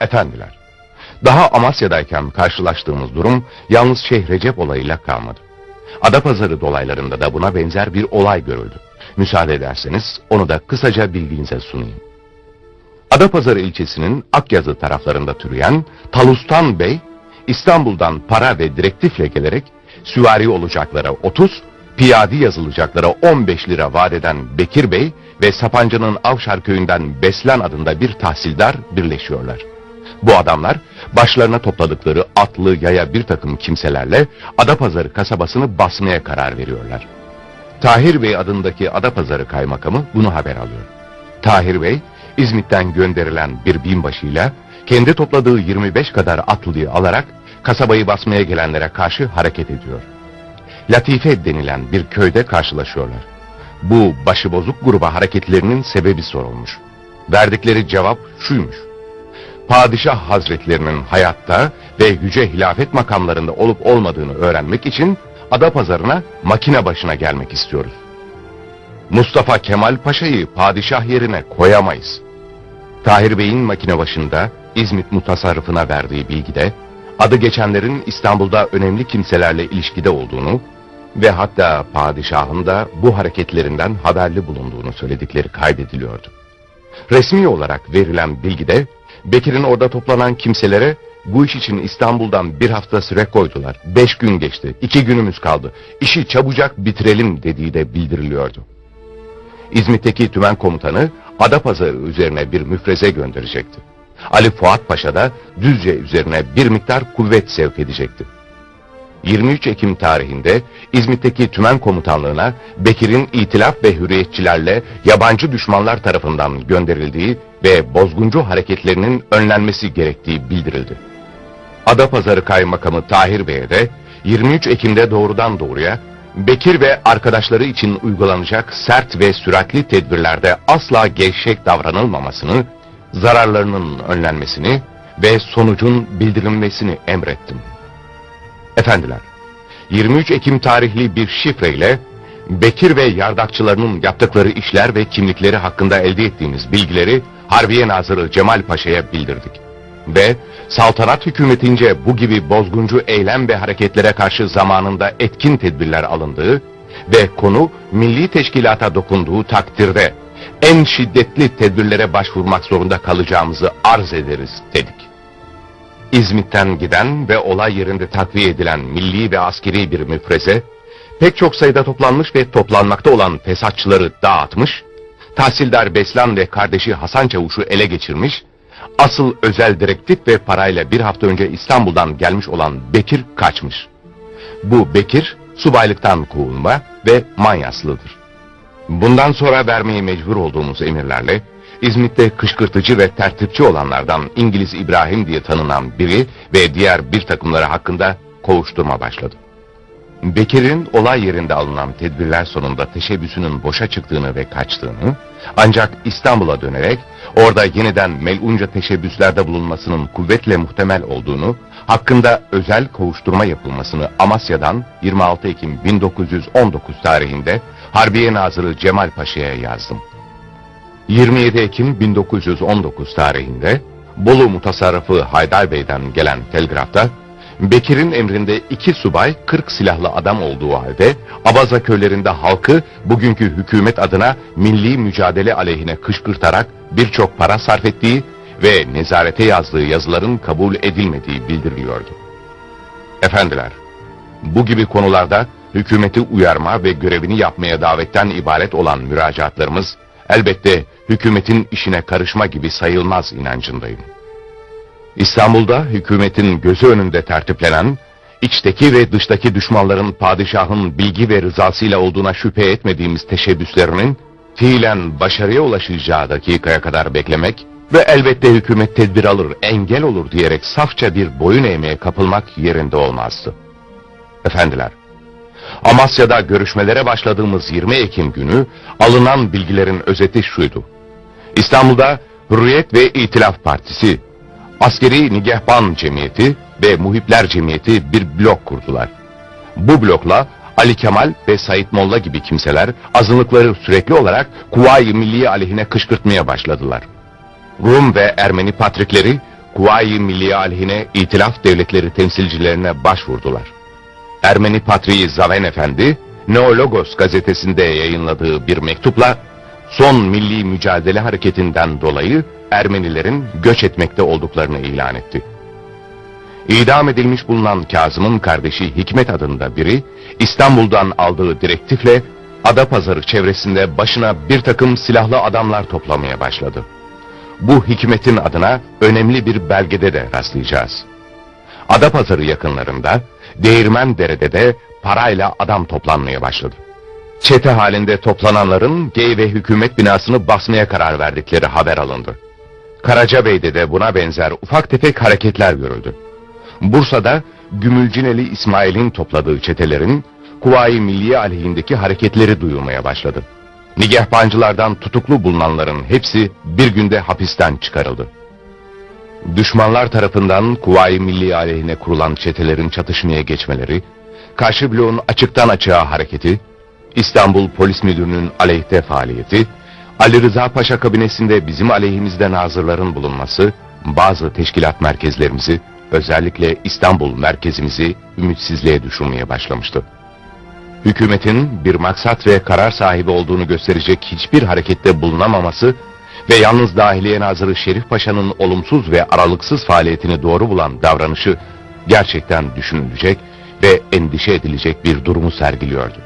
Efendiler, daha Amasya'dayken karşılaştığımız durum yalnız Şeyh Recep olayıyla kalmadı. Adapazarı dolaylarında da buna benzer bir olay görüldü. Müsaade ederseniz onu da kısaca bilginize sunayım. Adapazarı ilçesinin Akyazı taraflarında türeyen Talustan Bey, İstanbul'dan para ve direktifle gelerek süvari olacaklara 30, piyadi yazılacaklara 15 lira vaat eden Bekir Bey ve Sapanca'nın Avşar köyünden Beslen adında bir tahsildar birleşiyorlar. Bu adamlar başlarına topladıkları atlı yaya bir takım kimselerle Adapazarı kasabasını basmaya karar veriyorlar. Tahir Bey adındaki Adapazarı kaymakamı bunu haber alıyor. Tahir Bey, İzmit'ten gönderilen bir binbaşıyla kendi topladığı 25 kadar atlıyı alarak kasabayı basmaya gelenlere karşı hareket ediyor. Latife denilen bir köyde karşılaşıyorlar. Bu başıbozuk gruba hareketlerinin sebebi sorulmuş. Verdikleri cevap şuymuş. Padişah hazretlerinin hayatta ve yüce hilafet makamlarında olup olmadığını öğrenmek için Adapazarı'na makine başına gelmek istiyoruz. Mustafa Kemal Paşa'yı padişah yerine koyamayız. Tahir Bey'in makine başında İzmit mutasarrıfına verdiği bilgide adı geçenlerin İstanbul'da önemli kimselerle ilişkide olduğunu ve hatta padişahın da bu hareketlerinden haberli bulunduğunu söyledikleri kaydediliyordu. Resmi olarak verilen bilgide Bekir'in orada toplanan kimselere bu iş için İstanbul'dan bir hafta süre koydular. Beş gün geçti, iki günümüz kaldı. İşi çabucak bitirelim dediği de bildiriliyordu. İzmit'teki tümen komutanı Adapazarı üzerine bir müfreze gönderecekti. Ali Fuat Paşa da Düzce üzerine bir miktar kuvvet sevk edecekti. 23 Ekim tarihinde İzmit'teki tümen komutanlığına Bekir'in itilaf ve hürriyetçilerle yabancı düşmanlar tarafından gönderildiği ve bozguncu hareketlerinin önlenmesi gerektiği bildirildi. Adapazarı Kaymakamı Tahir Bey'e de 23 Ekim'de doğrudan doğruya Bekir ve arkadaşları için uygulanacak sert ve süratli tedbirlerde asla gevşek davranılmamasını, zararlarının önlenmesini ve sonucun bildirilmesini emrettim. Efendiler, 23 Ekim tarihli bir şifreyle Bekir ve yardakçılarının yaptıkları işler ve kimlikleri hakkında elde ettiğimiz bilgileri Harbiye Nazırı Cemal Paşa'ya bildirdik. Ve saltanat hükümetince bu gibi bozguncu eylem ve hareketlere karşı zamanında etkin tedbirler alındığı ve konu milli teşkilata dokunduğu takdirde en şiddetli tedbirlere başvurmak zorunda kalacağımızı arz ederiz dedik. İzmit'ten giden ve olay yerinde takviye edilen milli ve askeri bir müfreze, pek çok sayıda toplanmış ve toplanmakta olan fesatçıları dağıtmış, tahsildar Beslan ve kardeşi Hasan Çavuş'u ele geçirmiş, asıl özel direktif ve parayla bir hafta önce İstanbul'dan gelmiş olan Bekir kaçmış. Bu Bekir, subaylıktan kovulma ve manyaslıdır. Bundan sonra vermeye mecbur olduğumuz emirlerle İzmit'te kışkırtıcı ve tertipçi olanlardan İngiliz İbrahim diye tanınan biri ve diğer bir takımları hakkında kovuşturma başladı. Bekir'in olay yerinde alınan tedbirler sonunda teşebbüsünün boşa çıktığını ve kaçtığını, ancak İstanbul'a dönerek orada yeniden melunca teşebbüslerde bulunmasının kuvvetle muhtemel olduğunu, hakkında özel kovuşturma yapılmasını Amasya'dan 26 Ekim 1919 tarihinde Harbiye Nazırı Cemal Paşa'ya yazdım. 27 Ekim 1919 tarihinde Bolu Mutasarrıfı Haydar Bey'den gelen telgrafta Bekir'in emrinde iki subay 40 silahlı adam olduğu halde Abaza köylerinde halkı bugünkü hükümet adına milli mücadele aleyhine kışkırtarak birçok para sarf ettiği ve nezarete yazdığı yazıların kabul edilmediği bildiriliyordu. Efendiler, bu gibi konularda hükümeti uyarma ve görevini yapmaya davetten ibaret olan müracaatlarımız elbette hükümetin işine karışma gibi sayılmaz inancındayım. İstanbul'da hükümetin gözü önünde tertiplenen, içteki ve dıştaki düşmanların padişahın bilgi ve rızasıyla olduğuna şüphe etmediğimiz teşebbüslerinin fiilen başarıya ulaşacağı dakikaya kadar beklemek ve elbette hükümet tedbir alır, engel olur diyerek safça bir boyun eğmeye kapılmak yerinde olmazdı. Efendiler, Amasya'da görüşmelere başladığımız 20 Ekim günü alınan bilgilerin özeti şuydu. İstanbul'da Hürriyet ve İtilaf Partisi, Askeri Nigehban Cemiyeti ve Muhipler Cemiyeti bir blok kurdular. Bu blokla Ali Kemal ve Said Molla gibi kimseler azınlıkları sürekli olarak Kuvayi Milliye aleyhine kışkırtmaya başladılar. Rum ve Ermeni patrikleri Kuvayi Milliye aleyhine İtilaf devletleri temsilcilerine başvurdular. Ermeni Patriği Zaven Efendi, Neologos gazetesinde yayınladığı bir mektupla son milli mücadele hareketinden dolayı Ermenilerin göç etmekte olduklarını ilan etti. İdam edilmiş bulunan Kazım'ın kardeşi Hikmet adında biri İstanbul'dan aldığı direktifle Adapazarı çevresinde başına bir takım silahlı adamlar toplamaya başladı. Bu hikmetin adına önemli bir belgede de rastlayacağız. Adapazarı yakınlarında Değirmen Dere'de de parayla adam toplanmaya başladı. Çete halinde toplananların gey ve hükümet binasını basmaya karar verdikleri haber alındı. Karacabey'de de buna benzer ufak tefek hareketler görüldü. Bursa'da Gümülcineli İsmail'in topladığı çetelerin Kuvayi Milliye aleyhindeki hareketleri duyulmaya başladı. Nigahbancılardan tutuklu bulunanların hepsi bir günde hapisten çıkarıldı. Düşmanlar tarafından Kuvayi Milliye aleyhine kurulan çetelerin çatışmaya geçmeleri, karşı bloğun açıktan açığa hareketi, İstanbul Polis Müdürü'nün aleyhte faaliyeti, Ali Rıza Paşa kabinesinde bizim aleyhimizde nazırların bulunması, bazı teşkilat merkezlerimizi, özellikle İstanbul merkezimizi ümitsizliğe düşürmeye başlamıştı. Hükümetin bir maksat ve karar sahibi olduğunu gösterecek hiçbir harekette bulunamaması ve yalnız Dahiliye Nazırı Şerif Paşa'nın olumsuz ve aralıksız faaliyetini doğru bulan davranışı gerçekten düşünülecek ve endişe edilecek bir durumu sergiliyordu.